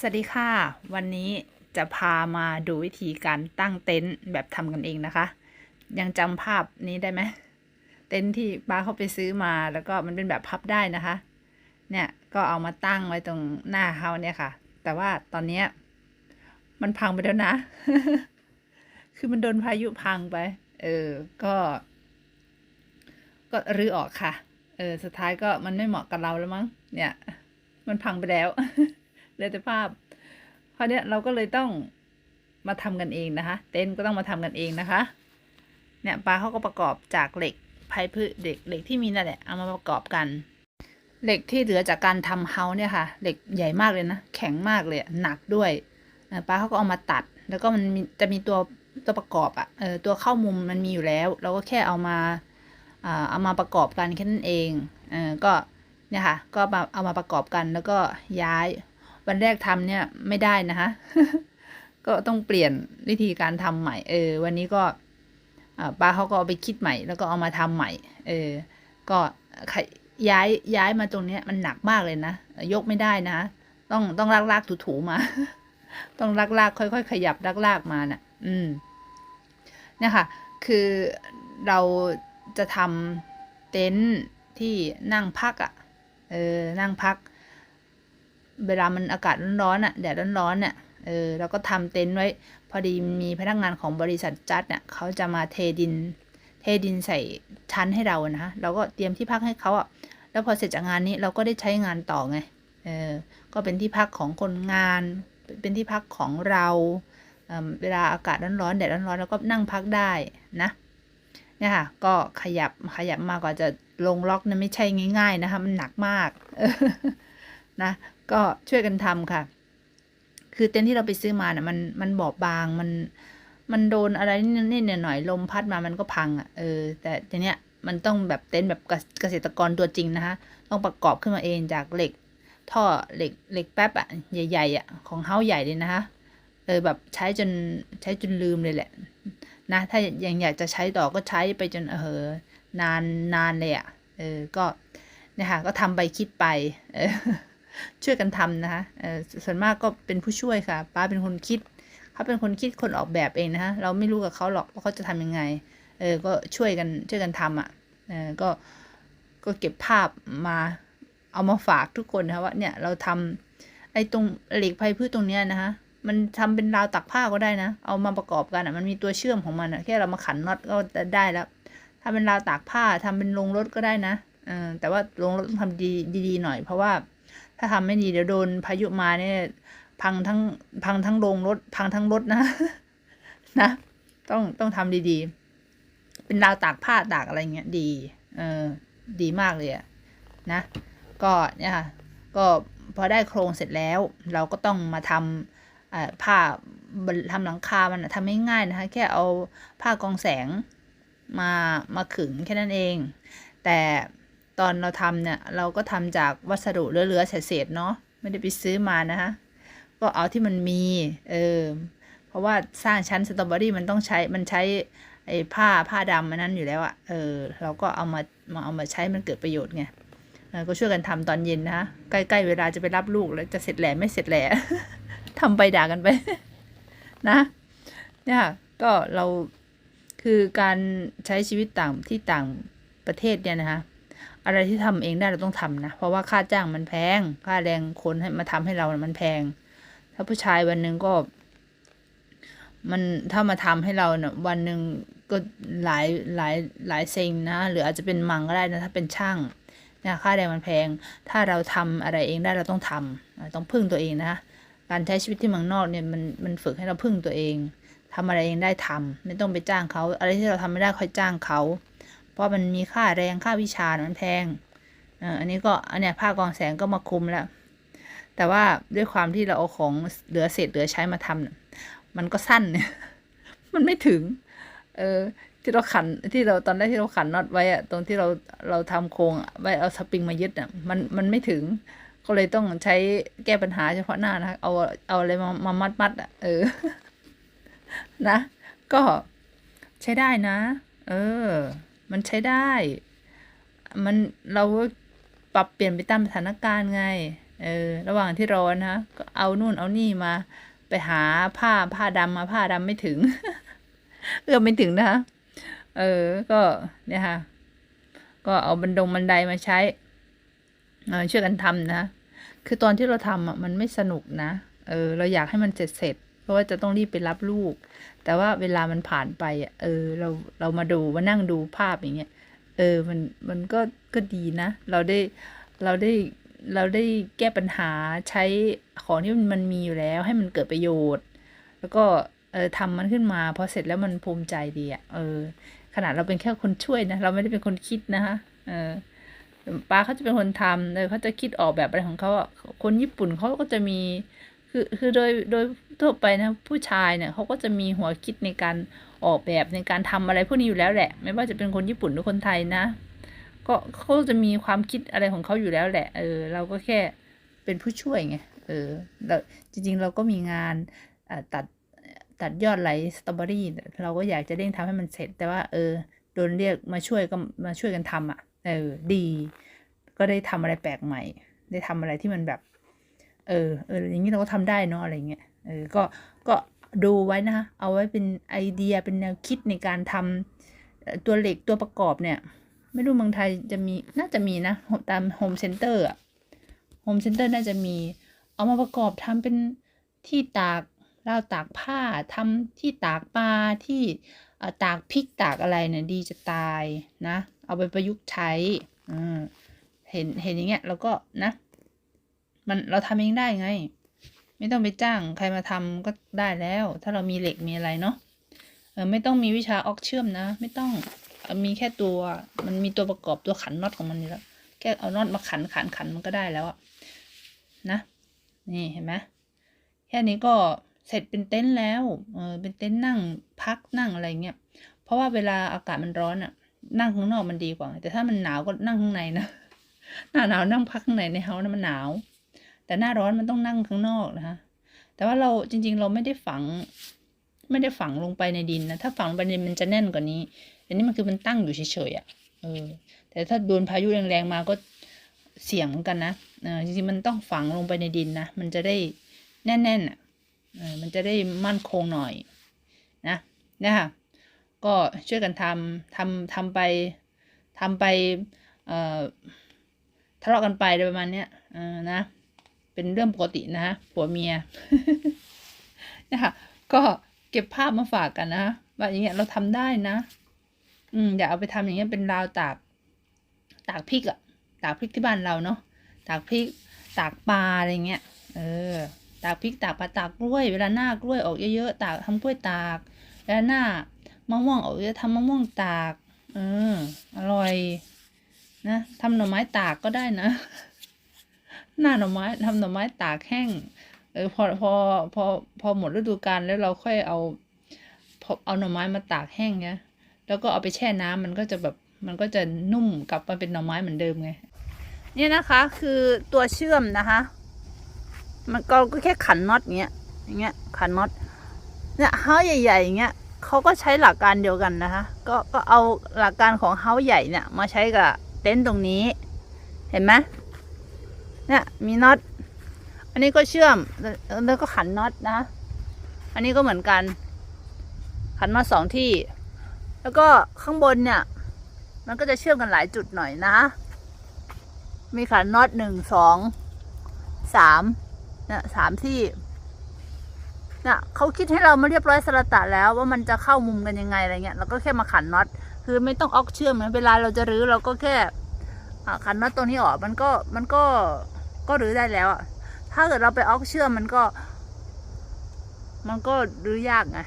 สวัสดีค่ะ วันนี้จะพามาดูวิธีการตั้งเต็นท์แบบทำกันเองนะคะ ยังจำภาพนี้ได้ไหมเต็นท์ที่ป้าเขาไปซื้อมาแล้วก็มันเป็นแบบพับได้นะคะ เนี่ยก็เอามาตั้งไว้ตรงหน้าเขาเนี่ยค่ะ แต่ว่าตอนเนี้มันพังไปแล้วนะ คือมันโดนพายุพังไป เออ ก็ ก็รื้อออกค่ะ เออ สุดท้ายก็มันไม่เหมาะกับเราแล้วมั้ง เนี่ย มันพังไปแล้ว เหลือแต่ภาพคราวเนี้ยเราก็เลยต้องมาทำกันเองนะคะ เต็นท์ก็ต้องมาทำกันเองนะคะ เนี่ยปลาเขาก็ประกอบจากเหล็กไผ่พืชเหล็กเหล็กที่มีนั่นแหละเอามาประกอบกัน เหล็กที่เหลือจากการทำเฮาเนี่ยค่ะ เหล็กใหญ่มากเลยนะ แข็งมากเลยหนักด้วยปลาเขาก็เอามาตัด แล้วก็มันมจะมีตัวตัวประกอบอะเออตัวเข้ามุมมันมีอยู่แล้ว เราก็แค่เอามาอ่าเอามาประกอบกันแค่นั้นเองเออก็เนี่ยค่ะ ก็มาเอามาประกอบกันแล้วก็ย้าย วันแรกทำเนี่ยไม่ได้นะคะก็ต้องเปลี่ยนวิธีการทำใหม่ เออ วันนี้ก็ป้าเขาก็เอาไปคิดใหม่ แล้วก็เอามาทำใหม่ เออ ก็ขย้ายย้ายมาตรงเนี้ยมันหนักมากเลยนะ ยกไม่ได้นะ ต้องต้องลากลากถูถูๆมา ต้องลากลากค่อยๆ ขยับลากลากมาน่ะ อืมเนี่ยค่ะ คือเราจะทำเต็นท์ที่นั่งพักอะ่ะ เออ นั่งพัก เวลามันอากาศร้อนๆอะแดดร้อนๆเนี่ยเออเราก็ทำเต็นท์ไว้ พอดีมีพนักงานของบริษัทจัดเนี่ยเขาจะมาเทดิน เทดินใส่ชั้นให้เรานะคะเราก็เตรียมที่พักให้เขาอะแล้วพอเสร็จจากงานนี้เราก็ได้ใช้งานต่อไงเออก็เป็นที่พักของคนงาน เป็นที่พักของเราเอิ่มเวลาอากาศร้อนๆแดดร้อนๆเราก็นั่งพักได้นะเนี่ยค่ะ ก็ขยับขยับมากกว่าจะลงล็อกนี่ไม่ใช่ง่าย ๆ นะคะมันหนักมากนะ ก็ช่วยกันทำค่ะ คือเต็นท์ที่เราไปซื้อมาเนี่ยมันมันบอบบางมันมันโดนอะไรนิดหน่อยลมพัดมามันก็พังอะเออแต่ทีเนี้ยมันต้องแบบเต็นท์แบบเกษตรกรตัวจริงนะคะต้องประกอบขึ้นมาเองจากเหล็ก ท่อเหล็กเหล็กแป๊บอะใหญ่ๆอะของเฮ้าใหญ่เลยนะคะเออแบบใช้จนใช้จนลืมเลยแหละ นะ ถ้ายังอยากจะใช้ต่อก็ใช้ไปจนเออนานนานเลยอะเออก็เนี่ยค่ะก็ทำไปคิดไปเออ ช่วยกันทำนะคะเออส่วนมากก็เป็นผู้ช่วยค่ะ ป้าเป็นคนคิดเขาเป็นคนคิดคนออกแบบเองนะคะเราไม่รู้กับเขาหรอกว่าเขาจะทำยังไงเออก็ช่วยกันช่วยกันทำอะเออก็ก็เก็บภาพมาเอามาฝากทุกคนนะคะว่าเนี่ยเราทำไอ้ตรงเหล็กไผ่พืชตรงเนี้ยนะคะมันทำเป็นราวตักผ้าก็ได้นะ เอามาประกอบกันอะ มันมีตัวเชื่อมของมันอะ แค่เรามาขันน็อตก็ได้แล้วถ้าเป็นราวตากผ้าทำเป็นโรงรถก็ได้นะเออแต่ว่าโรงรถต้องทำดีดีๆหน่อย เพราะว่า ถ้าทำไม่ดีเดี๋ยวโดนพายุมาเนี่ย พังทั้งพังทั้งโรงรถ พังทั้งรถนะ นะ ต้องต้องทำดีๆ เป็นราวตากผ้าตากอะไรเงี้ยดี เออ ดีมากเลยอะนะ ก็เนี่ยค่ะ ก็พอได้โครงเสร็จแล้ว เราก็ต้องมาทำผ้าทำหลังคา มันทำง่ายๆนะคะ แค่เอาผ้ากองแสงมามาขึงแค่นั้นเอง แต่ ตอนเราทำเนี่ย เราก็ทำจากวัสดุเหลือๆเศษๆเนาะไม่ได้ไปซื้อมานะคะก็เอาที่มันมีเออเพราะว่าสร้างชั้นสตรอเบอรี่มันต้องใช้มันใช้ไอ้ผ้าผ้าดำอันนั้นอยู่แล้วอะเออ เราก็เอามามาเอามาใช้มันเกิดประโยชน์ไงก็ช่วยกันทำตอนเย็นนะใกล้ๆเวลาจะไปรับลูกแล้วจะเสร็จแหล่ไม่เสร็จแหล่ทำไปด่ากันไป นะเนี่ยก็เราคือการใช้ชีวิตต่างที่ต่างประเทศเนี่ยนะคะ อะไรที่ทำเองได้เราต้องทำนะ เพราะว่าค่าจ้างมันแพง ค่าแรงคนให้มาทำให้เรามันแพง ถ้าผู้ชายวันหนึ่งก็ มันถ้ามาทำให้เราเนี่ยวันหนึ่งก็หลายหลายหลายเซงนะหรืออาจจะเป็นมังก็ได้นะถ้าเป็นช่างเนี่ยค่าแรงมันแพง ถ้าเราทำอะไรเองได้เราต้องทำอะต้องพึ่งตัวเองนะ การใช้ชีวิตที่เมืองนอกเนี่ยมันมันฝึกให้เราพึ่งตัวเองทำอะไรเองได้ทำไม่ต้องไปจ้างเขา อะไรที่เราทำไม่ได้ค่อยจ้างเขา เพราะมันมีค่าแรงค่าวิชามันแพงอันนี้ก็อันเนี้ยผ้ากองแสงก็มาคุมแล้ว แต่ว่าด้วยความที่เราเอาของเหลือเศษเหลือใช้มาทำมันก็สั้นเนี่ยมันไม่ถึง เออที่เราขันที่เราตอนแรกที่เราขันน็อตไว้อะตรงที่เราเราทำโครงไว้เอาสปริงมายึดอะมันมันไม่ถึง ก็เลยต้องใช้แก้ปัญหาเฉพาะหน้านะคะเอาเอาอะไรมามามัดมัดอะเออ นะ ก็ใช้ได้นะ เออ มันใช้ได้ มันเราก็ปรับเปลี่ยนไปตามสถานการณ์ไง เออ ระหว่างที่ร้อนะก็เอานู่นเอานี่มา ไปหาผ้าผ้าดำมาผ้าดำไม่ถึง เอื้อมไม่ถึงนะคะเออ ก็เนี่ยค่ะ ก็เอาบันดงบันไดมาใช้เออช่วยกันทำนะ คือตอนที่เราทำอะมันไม่สนุกนะ เออ เราอยากให้มันเสร็จเสร็จ เพราะว่าจะต้องรีบไปรับลูก แต่ว่าเวลามันผ่านไปอะเออ เราเรามาดูมานั่งดูภาพอย่างเงี้ยเออมันมันก็ก็ดีนะ เราได้เราได้เราได้แก้ปัญหาใช้ของที่มันมีอยู่แล้ว ให้มันเกิดประโยชน์ แล้วก็เออทำมันขึ้นมาพอเสร็จแล้วมันภูมิใจดีอะเออ ขนาดเราเป็นแค่คนช่วยนะ เราไม่ได้เป็นคนคิดนะคะเออป้าเขาจะเป็นคนทำเลยเขาจะคิดออกแบบอะไรของเขาอะคนญี่ปุ่นเขาก็จะมี คือคือโดยโดยทั่วไปนะผู้ชายเนี่ยเขาก็จะมีหัวคิดในการออกแบบในการทำอะไรพวกนี้อยู่แล้วแหละ ไม่ว่าจะเป็นคนญี่ปุ่นหรือคนไทยนะ ก็เขาจะมีความคิดอะไรของเขาอยู่แล้วแหละ เออ เราก็แค่เป็นผู้ช่วยไงเออเราจริง ๆ เราก็มีงานตัดตัดยอดไหลสตรอเบอรี่เราก็อยากจะเร่งทำให้มันเสร็จ แต่ว่า เออโดนเรียกมาช่วยก็มาช่วยกันทำอะเออดี ก็ได้ทำอะไรแปลกใหม่ ได้ทำอะไรที่มันแบบ เออเอออย่างนี้เราก็ทำได้เนาะอะไรเงี้ยเออก็ก็ดูไว้นะคะเอาไว้เป็นไอเดียเป็นแนวคิดในการทำตัวเหล็กตัวประกอบเนี่ย ไม่รู้เมืองไทยจะมีน่าจะมีนะตามโฮมเซ็นเตอร์อะโฮมเซ็นเตอร์น่าจะมี เอามาประกอบทำเป็นที่ตากราวตากผ้าทำที่ตากปลาที่อ่อตากพริกตากอะไรเนี่ยดีจะตายนะ เอาไปประยุกต์ใช้อืมเห็นเห็นอย่างเงี้ยเราก็นะ มันเราทำเองได้ไง ไม่ต้องไปจ้างใครมาทำก็ได้แล้ว ถ้าเรามีเหล็กมีอะไรเนาะเออไม่ต้องมีวิชาออกเชื่อมนะ ไม่ต้องอมีแค่ตัวมันมีตัวประกอบตัวขันน็อตของมันอยู่แล้วแค่เอาน็อตมาขันขันขันมันก็ได้แล้วอะนะนี่เห็นไหมแค่นี้ก็เสร็จเป็นเต็นท์แล้วเออเป็นเต็นท์นั่งพักนั่งอะไรเงี้ยเพราะว่าเวลาอากาศมันร้อนอะนั่งข้างนอกมันดีกว่า แต่ถ้ามันหนาวก็นั่งข้างในนะหน้าหนาวนั่งพักข้างในในเฮาส์นะมันหนาว แต่หน้าร้อนมันต้องนั่งข้างนอกนะคะ แต่ว่าเราจริง ๆ เราไม่ได้ฝัง ไม่ได้ฝังลงไปในดินนะ ถ้าฝังลงไปในดินมันจะแน่นกว่านี้อันนี้มันคือมันตั้งอยู่เฉยๆอะ เออ แต่ถ้าโดนพายุแรงๆมาก็เสี่ยงเหมือนกันนะ เออจริงๆมันต้องฝังลงไปในดินนะ มันจะได้แน่นๆอะ เออ มันจะได้มั่นคงหน่อยนะนี่ยค่ะก็ช่วยกันทำทำทำไปทำไป เอ่อ ทะเลาะกันไปอะไรประมาณเนี้ย เออ นะ เป็นเรื่องปกตินะฮะผัวเมียนะคะก็เก็บภาพมาฝากกันนะว่าอย่างเงี้ยเราทำได้นะ อืมอย่าเอาไปทำอย่างเงี้ยเป็นราวตาก ตากพริกอะตากพริกที่บ้านเราเนาะตากพริกตากปลาอะไรเงี้ยเออ ตากพริกตากปลาตากกล้วย เวลาหน้ากล้วยออกเยอะๆตากทำกล้วยตากเวลาหน้ามะม่วงออกเยอะทำมะม่วงตาก เอออร่อย นะทำหน่อไม้ตากก็ได้นะ หน้าหน่อไม้ทำหน่อไม้ตากแห้งเออพอพอพอพอหมดฤดูกาลแล้วเราค่อยเอาพอเอาหน่อไม้มาตากแห้งเนี้ยแล้วก็เอาไปแช่น้ำมันก็จะแบบมันก็จะนุ่มกลับมาเป็นหน่อไม้เหมือนเดิมไงเนี่ยนะคะคือตัวเชื่อมนะคะ มันก็ก็แค่ขันน็อตเงี้ยอย่างเงี้ยขันน็อตเนี่ยเฮาใหญ่ๆอย่างเงี้ยเขาก็ใช้หลักการเดียวกันนะคะ ก็ก็เอาหลักการของเฮาใหญ่เนี่ยมาใช้กับเต็นท์ตรงนี้ เห็นไหม เนี่ยมีน็อต อันนี้ก็เชื่อมแล้วก็ขันน็อตนะ อันนี้ก็เหมือนกัน ขันมาสองที่ แล้วก็ข้างบนเนี่ย มันก็จะเชื่อมกันหลายจุดหน่อยนะ มีขันน็อตหนึ่งสองสามเนี่ยสามที่เนี่ยเขาคิดให้เรามาเรียบร้อยสระตะแล้วว่ามันจะเข้ามุมกันยังไงอะไรเงี้ยเราก็แค่มาขันน็อตคือไม่ต้องออกเชื่อมนะเวลาเราจะรื้อเราก็แค่ขันน็อตตรงนี้ออกมันก็มันก็ ก็รื้อได้แล้วอะถ้าเกิดเราไปออกเชื่อมมันก็ มันก็รื้อยากไง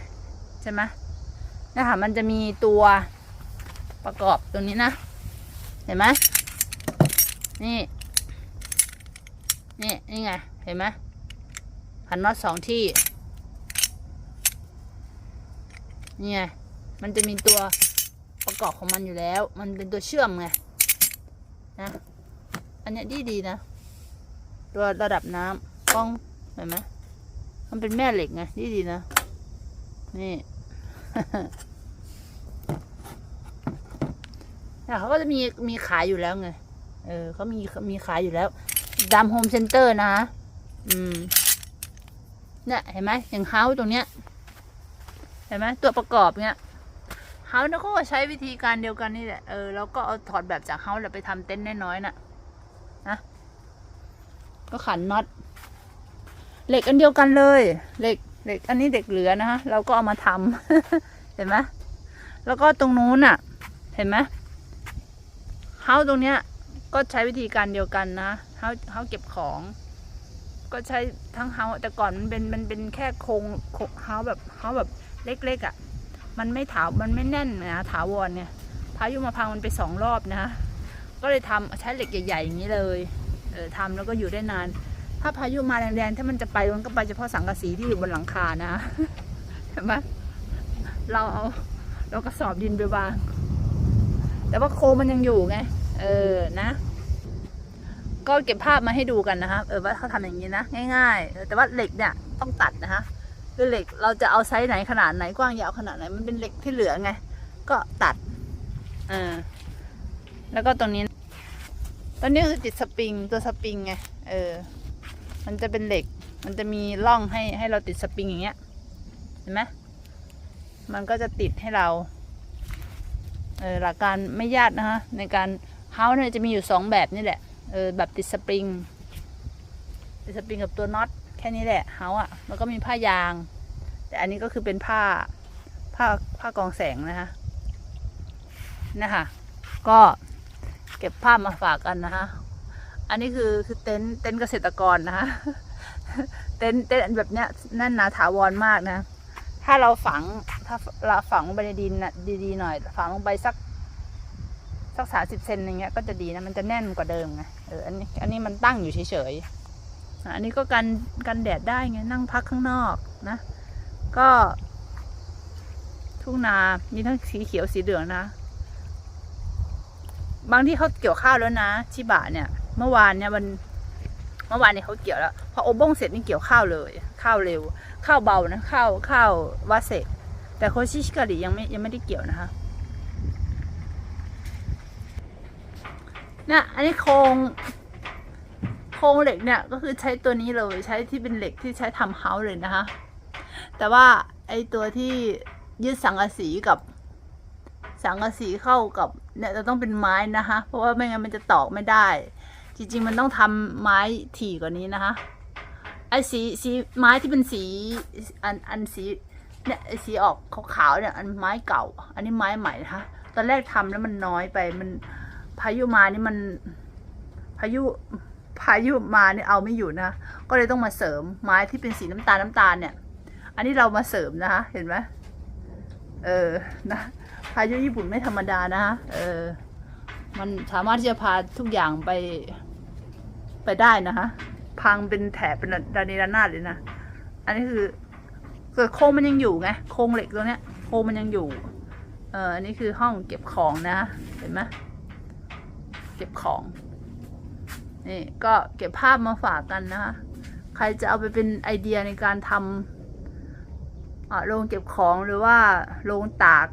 ใช่ไหมนี่ค่ะมันจะมีตัวประกอบตรงนี้นะ เห็นไหมนี่นี่นี่ไง เห็นไหมพันน็อตสองที่ นี่ไง มันจะมีตัวประกอบของมันอยู่แล้ว มันเป็นตัวเชื่อมไงนะ อันนี้ดีดีนะ ตัวระดับน้ำป้องเห็นไหมมันเป็นแม่เหล็กไงดีดีนะนี่เนี่เขาก็จะมีมีขายอยู่แล้วไง เออเขามีมีขายอยู่แล้วดามโฮมเซ็นเตอร์นะ อืม เนี่ยเห็นไหมอย่างเฮาตรงเนี้ย เห็นไหมตัวประกอบเนี้ยเฮาเนี่ยเขาก็ใช้วิธีการเดียวกันนี่แหละ เออแล้วก็เอาถอดแบบจากเฮาแล้วไปทำเต็นท์น้อยๆน่ะนะ ก็ขันน็อตเหล็กอันเดียวกันเลยเหล็กเหล็กอันนี้เด็กเหลือนะฮะเราก็เอามาทำเห็นไหมแล้วก็ตรงนู้นน่ะ เห็นไหมเฮาตรงเนี้ย ก็ใช้วิธีการเดียวกันนะเฮาเฮาเก็บของ ก็ใช้ทั้งเฮาแต่ก่อนมันเป็นมันเป็นแค่โครงเฮาแบบเฮาแบบเล็กๆอะ่ะ มันไม่ถาวมันไม่แน่นนะถาวรเนี่ยพายุมาพังมันไปสองรอบนะ ก็เลยทำใช้เหล็กใหญ่ๆอย่างนี้เลย ทำแล้วก็อยู่ได้นาน ถ้าพายุมาแรงๆถ้ามันจะไปมันก็ไปเฉพาะสังกะสีที่อยู่บนหลังคานะเห็นไหมเราเอาเรากระสอบดินไปวาง แต่ว่าโคมันยังอยู่ไง เออนะ ก็เก็บภาพมาให้ดูกันนะคะเออว่าเขาทำอย่างนี้นะง่ายๆแต่ว่าเหล็กเนี่ยต้องตัดนะคะคือเหล็กเราจะเอาไซส์ไหนขนาดไหนกว้างยาวขนาดไหนมันเป็นเหล็กที่เหลือไง ก็ตัดเออแล้วก็ตรงนี้ ตอนนี้คือติดสปริงตัวสปริงไงเออ มันจะเป็นเหล็ก มันจะมีร่องให้ให้เราติดสปริงอย่างเงี้ยเห็นไหมมันก็จะติดให้เราเออหลักการไม่ยากนะคะในการเฮาเนี่ยจะมีอยู่สองแบบนี่แหละเออแบบติดสปริงติดสปริงกับตัวน็อตแค่นี้แหละเฮาอะแล้วก็มีผ้ายาง แต่อันนี้ก็คือเป็นผ้าผ้าผ้ากองแสงนะคะนะคะก็ เก็บภาพมาฝากกันนะคะ อันนี้คือคือเต็นท์เต็นท์เกษตรกรนะคะ เต็นท์เต็นท์แบบเนี้ยแน่นหนาถาวรมากนะ ถ้าเราฝังถ้าเราฝังลงไปในดินนะดีๆหน่อย ฝังลงไปสักสักสามสิบเซนอย่างเงี้ยก็จะดีนะมันจะแน่นกว่าเดิมไงเอออันนี้อันนี้มันตั้งอยู่เฉยๆอันนี้ก็กันกันแดดได้ไงนั่งพักข้างนอกนะ ก็ ทุ่งนา มีทั้งสีเขียวสีเหลืองนะ บางที่เขาเกี่ยวข้าวแล้วนะ ชิบะเนี่ย เมื่อวานเนี่ยมันเมื่อวานเนี่ยเขาเกี่ยวแล้ว พอโอบ้งเสร็จนี่เกี่ยวข้าวเลย ข้าวเร็ว ข้าวเบานะข้าวข้าววาเสะแต่โคชิชิกาลิยังไม่ยังไม่ได้เกี่ยวนะคะเนี่ยอันนี้โครงโครงเหล็กเนี่ยก็คือใช้ตัวนี้เลยใช้ที่เป็นเหล็กที่ใช้ทำเฮาส์เลยนะคะ แต่ว่าไอตัวที่ยึดสังกะสีกับสังกะสีเข้ากับ เนี่ยจะต้องเป็นไม้นะคะ เพราะว่าไม่งั้นมันจะตอกไม่ได้ จริงๆมันต้องทำไม้ถี่กว่านี้นะคะไอ้สีสีไม้ที่เป็นสีอันอันสีเนี่ยไอสีออกขาวๆเนี่ยอันไม้เก่า อันนี้ไม้ใหม่นะคะตอนแรกทำแล้วมันน้อยไปมันพายุมานี่มันพายุพายุมานี่เอาไม่อยู่นะ ก็เลยต้องมาเสริมไม้ที่เป็นสีน้ำตาลน้ำตาลเนี่ย อันนี้เรามาเสริมนะคะ เห็นไหมเออนะายุญี่ปุ่นไม่ธรรมดานะคะเออมันสามารถที่จะพาทุกอย่างไป ไปได้นะคะ พังเป็นแถบเป็นระเนระนาดเลยนะ อันนี้คือเกิดโครงมันยังอยู่ไงโครงเหล็กตัวเนี้ยโครงมันยังอยู่ เอออันนี้คือห้องเก็บของนะ เห็นไหมเก็บของนี่ก็เก็บภาพมาฝากกันนะคะใครจะเอาไปเป็นไอเดียในการทำอ่าโรงเก็บของหรือว่าโรงตาก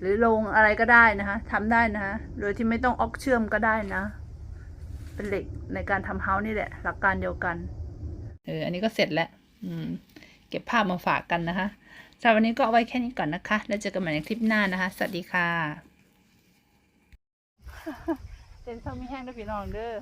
หรือโรงอะไรก็ได้นะคะทำได้นะคะโดยที่ไม่ต้องออกเชื่อมก็ได้นะ เป็นเหล็กในการทำเฮาส์นี่แหละ หลักการเดียวกัน เออ อันนี้ก็เสร็จแล้ว อืม เก็บภาพมาฝากกันนะคะสำหรับวันนี้ก็เอาไว้แค่นี้ก่อนนะคะ แล้วเจอกันใหม่ในคลิปหน้านะคะ สวัสดีค่ะเต็นท์เท่ามีแห้งด้วยพี่น้องเด้อ